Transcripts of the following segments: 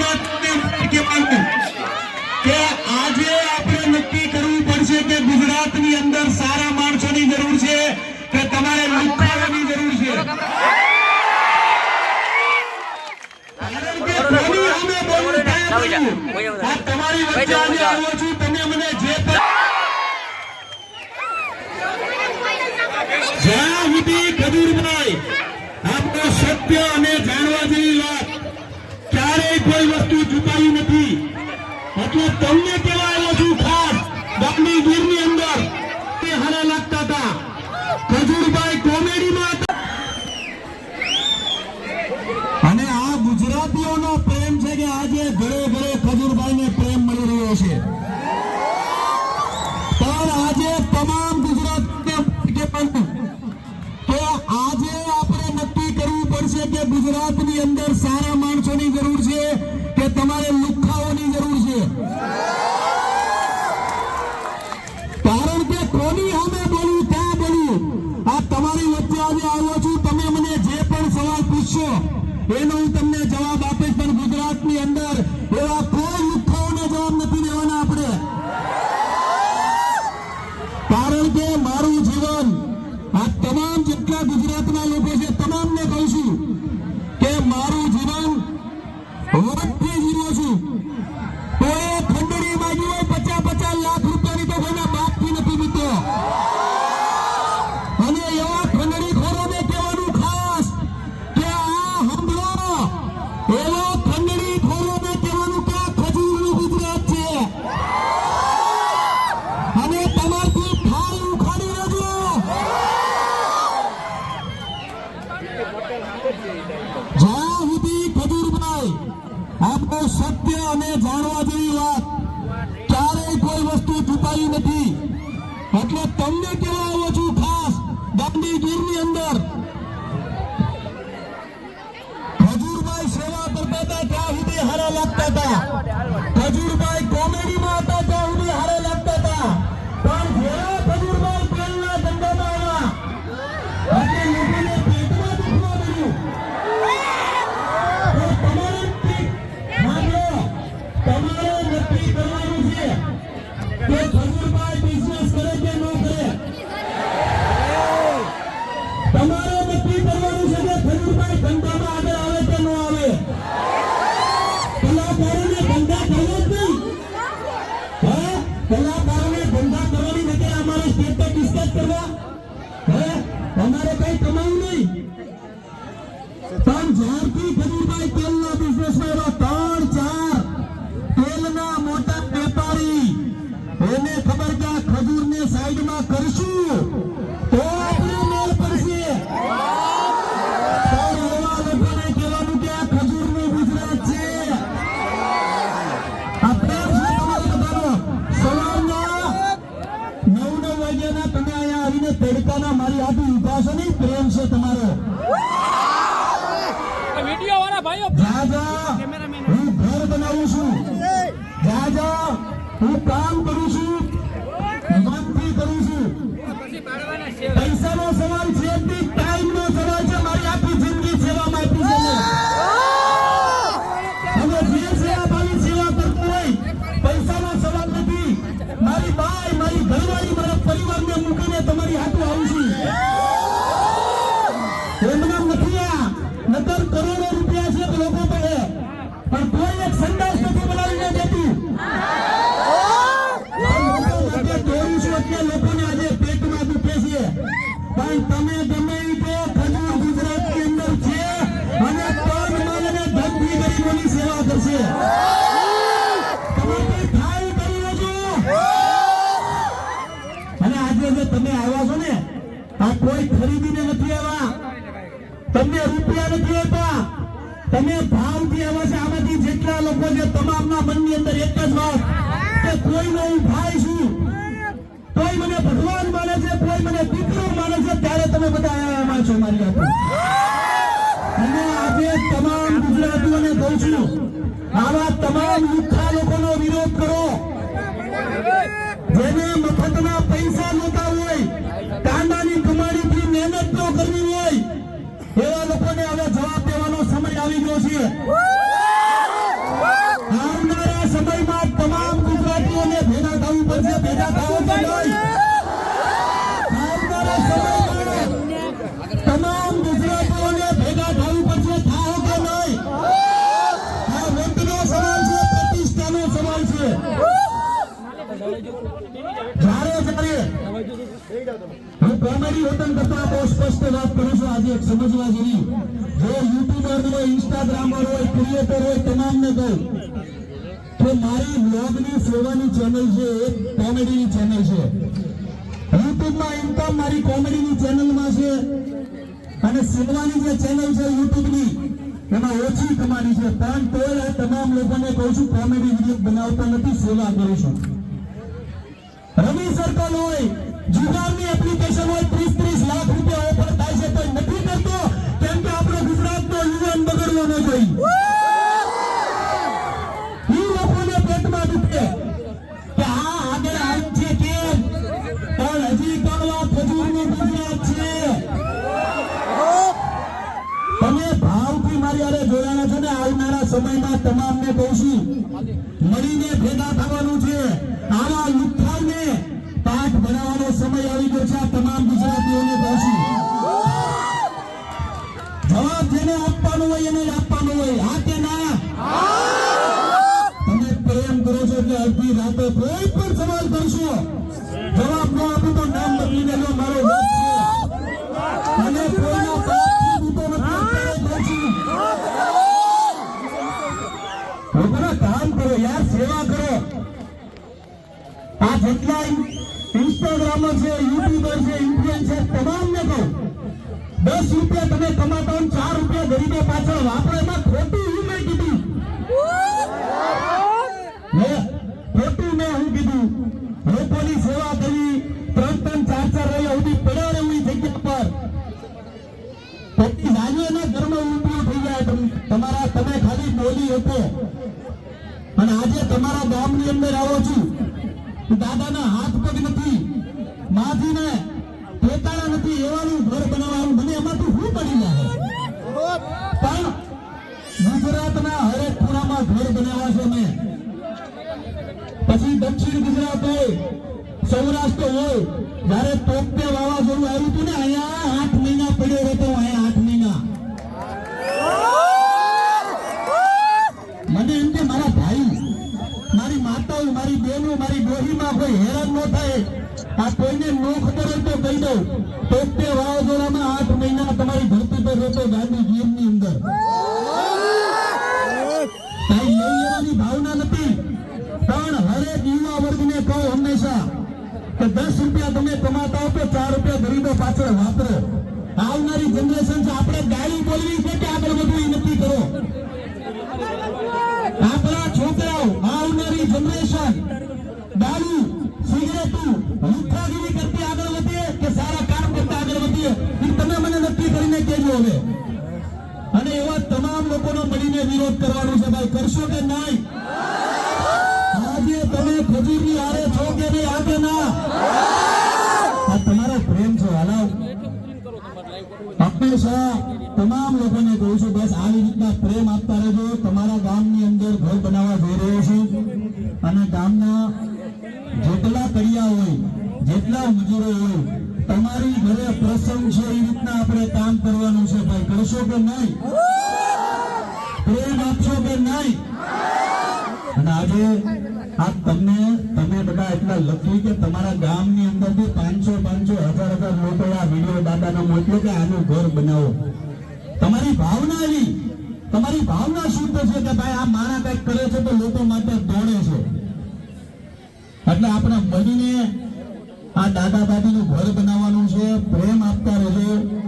ગુજરાતને કે માનવું તમને આવ્યો છું ખાસ. ગામની ગીરની અંદર. તે હરે લાગતા હતા. ખજૂરભાઈ કોમેડીમાં હતા. અને આ ગુજરાતીઓનો પ્રેમ છે કે આજે ઘરે ઘરે ખજૂરભાઈને પ્રેમ મળી રહ્યો છે. પણ આજે તમામ ગુજરાત તો આજે આપણે નક્કી કરવું પડશે કે ગુજરાતની અંદર સારા માણસોની જરૂર છે કે તમારે લુખાઓની જરૂર છે કારણ કે કોની સામે બોલવું ક્યાં બોલવું આ તમારી વચ્ચે આજે આવ્યો છું તમે મને જે પણ સવાલ પૂછશો એનો હું તમને જવાબ આપણું સત્ય અને જાણવા જેવી વાત, ક્યારેય કોઈ વસ્તુ છુપાઈ નથી. એટલે તમને આવ્યો છું ખાસ દાંડી ગીરની અંદર હતા ખજૂરભાઈ કોમેડીમાં જા જા હું કામ કરું છું, મનથી કરું છું. પૈસાનો સવાલ છે ટાઈમ નો સવાલ છે, મારી આખી જિંદગી સેવામાં સેવા મારી મૂકીને તમારી હાથું આવું છું. એમના કરોડો રૂપિયા છે લોકો પણ કોઈ એક સંદાસ તમે આવ્યા છો ને, આ કોઈ ખરીદીને નથી આવ્યા. તમને રૂપિયા નથી આપ્યા તમે ભાવથી આવ્યા છે, આમાંથી જેટલા લોકો છે, તમામના મનની અંદર એક જ વાત કે કોઈનો હું ભાઈ છું. કોઈ મને ભગવાન માને છે કોઈ મને દીકરો માને છે, ત્યારે તમે બધા આવ્યા છો મારી હાથે અને આજે તમામ ગુજરાતીઓને કહું છું, આવા તમામ લુખ્ખા લોકોનો વિરોધ કરો. છીએ આવનારા સમયમાં તમામ ગુજરાતીઓને ભેગા થવું પડશે, ભેગા તમામ ગુજરાતીઓને ભેગા થવું પડશે, થાવ સવાલ છે, પ્રતિષ્ઠાનો સવાલ છે. કોમેડી વતન કરતા બહુ સ્પષ્ટ વાત કરું છું આજે એક સમજવા જેવી જો યુટ્યુબર હોય ઇન્સ્ટાગ્રામર હોય ક્રિએટર હોય, તમામને કહું કે મારી બ્લોગની સેવાની ચેનલ છે, એક કોમેડીની ચેનલ છે. યુટ્યુબમાં ઇન્કમ મારી કોમેડીની ચેનલમાં છે અને સેવાની જે ચેનલ છે યુટ્યુબની, એમાં ઓછી કમાણી છે. પણ તોય તમામ લોકોને કહું છું, કોમેડી વીડિયો બનાવતા નથી, સેવા કરું છું. રવિ સર્કલ હોય જુગારની એપ્લિકેશન હોય ત્રીસ ત્રીસ લાખ રૂપિયા ઓફર થાય છે તો નથી કરતો. કેમ કે આપણો ગુજરાતનો યુવાન બગડવો ન જોઈએ. સમયમાં તમામને કહું છું, મળીને ભેગા થવાનું છે. આવા લુખ્ખાને પાઠ ભણાવવાનો સમય આવી ગયો છે આ તમામ ગુજરાતીઓને કહું જવાબ જેને આપવાનો હોય એને આપવાનો હોય. હા કે ના? તમે પ્રેમ કરો છો એટલે અડધી રાતે કોઈ પણ સવાલ કરશો. જવાબ ન આપું તો નામ બદલી દેજો, મારો અને કોઈના કામ કરો યાર, સેવા કરો. આ જેટલા ઇન્સ્ટાગ્રામર છે યુટ્યુબર છે ઇન્ફ્લુએન્સર તમામને કહું. દસ રૂપિયા તમે કમાતા ચાર રૂપિયા ગરીબો પાછળ વાપરો, એમાં ખોટું ઘર બનાવ્યા છે મેં પછી દક્ષિણ ગુજરાત હોય સૌરાષ્ટ્ર હોય, જયારે તોપતે વાવાઝોડું આવ્યું હતું ને, અહીંયા આઠ મહિના પડ્યો રહેતો, અહીંયા આઠ મહિના. મને એમ કે મારા ભાઈ, મારી માતાઓ, મારી બહેનો, મારી ડોહીમાં કોઈ હેરાન ન થાય. આ કોઈને નો ખબર તો કહી દઉં. તોપતે વાવાઝોડામાં આઠ મહિના તમારી ધરતી પર રહેતો ગાંધી ગીરની અંદર. કાંઈ લઈ આવનારી જનરેશન છે, આપણે ગાડી બોલવી છે કરતી આગળ વધીએ કે સારા કામ કરતા આગળ વધીએ? તમે મને નક્કી કરીને કહેજો હવે. મળીને વિરોધ કરવાનો છે ભાઈ, કરશો કે નહીં? આજે તમે ખજૂરની આરે છો કે નહીં આ કે ના તમારો પ્રેમ છે હાલાવ હંમેશા તમામ લોકોને કહું છું, બસ આવી રીતના પ્રેમ આપતા રહેજો. તમારા ગામની અંદર ઘર બનાવવા જઈ રહ્યો છું અને ગામના જેટલા તળિયા હોય, જેટલા મજૂરો હોય, તમારી ઘરે પ્રસંગ છે, એ રીતના આપણે કામ કરવાનું છે, ભાઈ. કરશો કે નહીં? નહીં. અને આજે આ તમને તમે બધા એટલા લખી કે તમારા ગામની અંદરથી પાંચસો પાંચસો, હજાર હજાર લોકો આ વીડિયો દાદાને મોકલો કે આનું ઘર બનાવો. તમારી ભાવના એવી. તમારી ભાવના શુદ્ધ છે કે ભાઈ આ માણા કંઈક કરે છે તો લોકો માટે દોડે છે. એટલે આપણે મળીને આ દાદા દાદીનું ઘર બનાવવાનું છે. પ્રેમ આપતા રહેજો.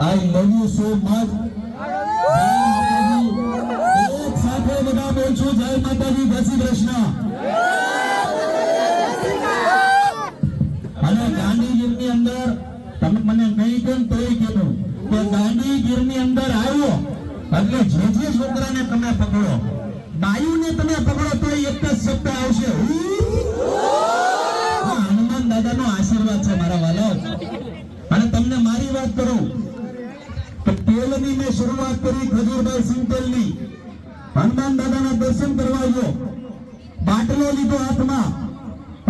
I love you so much જય માતાજી, જય શ્રી કૃષ્ણ. અને ગાંધીગીરની અંદર, તમે મને નહીં કેમ તોય કીધું, કે ગાંધીગીરની અંદર આવ્યો, એટલે જે જે છોકરાને તમે પકડો, બાયુને તમે પકડો તો એક જ શબ્દ આવશે. હનુમાન દાદાનો આશીર્વાદ છે મારા વાલો. અને તમને મારી વાત કરું, તો તેલની મેં શરૂઆત કરી ખજૂરભાઈ સિંગતેલની. હનુમાન દાદાના દર્શન કરવા ગયો બાટલો લીધો હાથમાં.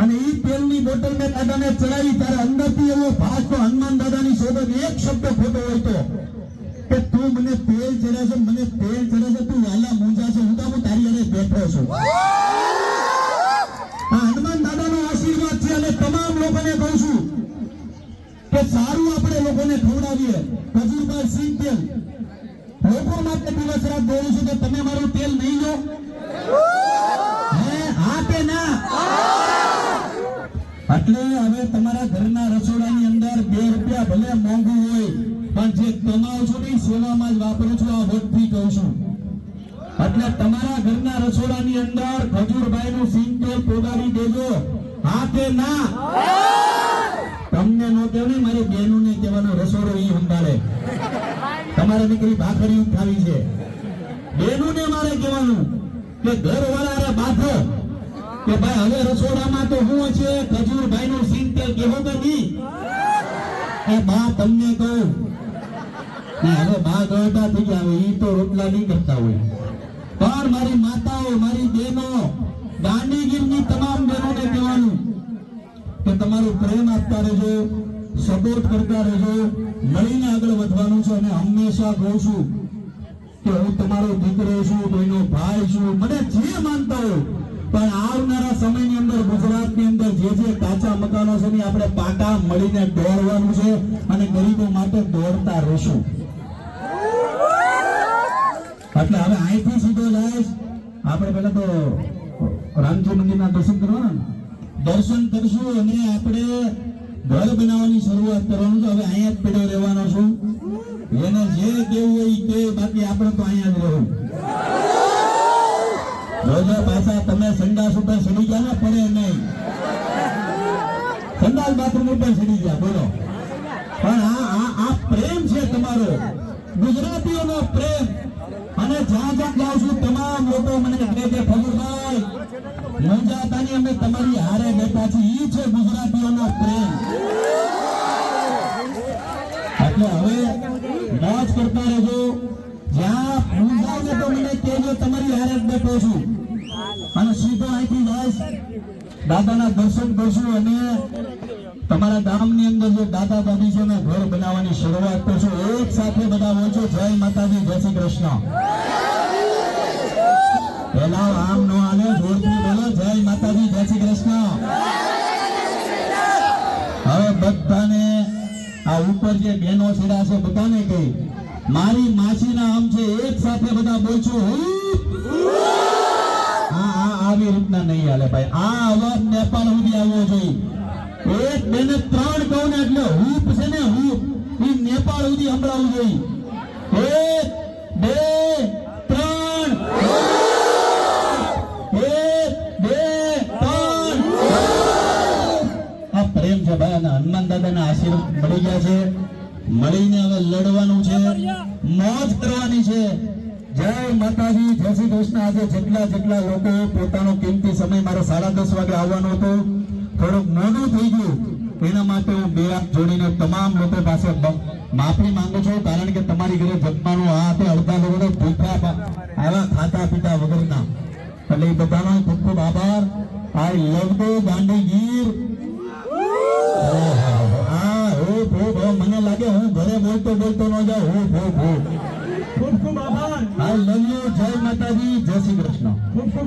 અને ઈ તેલની બોટલ મેં દાદાને ચડાવી. ત્યારે અંદરથી એવો તો હનુમાન દાદાની શોધન એક શબ્દ ખોટો હોય તો. કે તું મને તેલ ચડે છે, મને તેલ ચડે છે, તું વાલા મૂંઝા છે, હું તો હું તારી હારે બેઠો છું. આ હનુમાન દાદાનો આશીર્વાદ છે અને તમામ લોકોને કહું છું ખવડાવીએ. ખજૂરભાઈ સિંહ તેલ. લોકો માટે દિવસ રાત બોલું છું તો તમે મારું તેલ નહીં લો. હે કે ના? એટલે હવે તમારા ઘરના રસોડાની અંદર બે રૂપિયા ભલે મોંઘું હોય, પણ જે કમાવ છો ને સેવામાં જ વાપરું છું, આ વોટથી કહું છું. એટલે તમારા ઘરના રસોડાની અંદર ખજૂરભાઈ નું સિંગ તેલ પોગાડી દેજો. હા કે ના? તમને નો કહેવું ને, મારી બહેનો ને કહેવાનું રસોડો એ સંભાળે. તમારે દીકરી ભાખરી ખાવી છે. બહેનો ને મારે કહેવાનું કે ઘર વાળા બાથો કે ભાઈ, હવે રસોડામાં તો હું છે ખજૂરભાઈ નું સિંગ તેલ કેવો કે નહીં? એ બા, તમને કહું. હવે બા ગળતા થઈ ગયા એ તો રોટલા નહીં કરતા હોય. પણ મારી માતાઓ, મારી બહેનો, ગાંધીગીરની તમામ બહેનોને કહેવાનું કે તમારો પ્રેમ આપતા રહેજો સપોર્ટ કરતા રહેજો મળીને આગળ વધવાનું છે અને હંમેશા કહું છું કે હું તમારો દીકરો છું કોઈનો ભાઈ છું. મને જે માનતા હોય, પણ આવનારા સમયની અંદર, ગુજરાતની અંદર જે જે કાચા મકાનો છે ને આપણે પાકા મળીને દોડવાનું છે અને ગરીબો માટે દોડતા રહીશું. એટલે હવે અહીંથી સીધો જાય આપણે પહેલા તો રામજી મંદિરના દર્શન કરવાના દર્શન કરશું અને આપણે ઘર બનાવવાની શરૂઆત કરવાનું છે. હવે અહીંયા જ પેડો રહેવાનો છું. એને જે કેવું હોય તે બાકી આપણે તો અહીંયા જ રહેવું રોજા પાછા તમે સંડાસ ઉપર સડી ગયા ને, પડે નહીં. સંડાસ બાથરૂમ ઉપર સડી ગયા બોલો. પણ આ આ પ્રેમ છે તમારો. ગુજરાતીઓનો પ્રેમ. અને જ્યાં જ્યાં જાઉં છું, તમામ લોકો મને કહે છે ફગુરભાઈ મુંજાતાની અમે તમારી છે ગુજરાતીઓનો પ્રેમ. એટલે હવે મોજ કરતા રહેજો. જ્યાં મને કહેજો, તમારી હારે બેઠો છું. અને સીધો અહીંથી જઈશ દાદાના દર્શન કરશું અને તમારા ગામની અંદર જે દાદા દાદી છે ને ઘર બનાવવાની શરૂઆત કરશું. એક સાથે બધા બોલજો, જય માતાજી, જય શ્રી કૃષ્ણ. પેલા આમ નો આને જોરથી બોલો, જય માતાજી, જય શ્રી કૃષ્ણ હવે બધાને આ ઉપર જે બહેનો છેડા છે, બધાને કહી. મારી માસીના આમ છે, એક સાથે બધા બોલશો, હા! આ આવી રીતના નહીં હાલે ભાઈ. આ અવાજ નેપાળ સુધી આવવો જોઈએ. એક બે ને ત્રણ કહું ને એટલે હૂપ છે ને, હૂપ. એ નેપાળ સુધી સંભળાવવું જોઈએ એક બે ત્રણ એક બે ત્રણ આ પ્રેમ છે ભાઈ અને હનુમાન દાદાના આશીર્વાદ મળી ગયા છે. મળીને હવે લડવાનું છે. મોજ કરવાની છે. જય માતાજી, જય શ્રી કૃષ્ણ. આજે જેટલા જેટલા લોકો પોતાનો કિંમતી સમય મારો સાડા દસ વાગે આવવાનો હતો. થોડુંક મોડું થઈ ગયું. એના માટે હું બે હાથ જોડીને તમામ લોકો પાસે માફી માંગુ છું, કારણ કે તમારી ઘરે જમવાનું આ તે અડધા લોકોને ભૂખ્યા પા- ખાતા પીતા વગરના. એટલે એ બધાનો ખૂબ ખૂબ આભાર. આઈ લવ ટુ ગાંધીગીર. લાગે હું ઘરે બોલતો બોલતો ન જાઉં. હું ભો ભૂ ખૂબ ખૂબ આભાર. I love you. જય માતાજી. જય શ્રી કૃષ્ણ. ખૂબ ખૂબ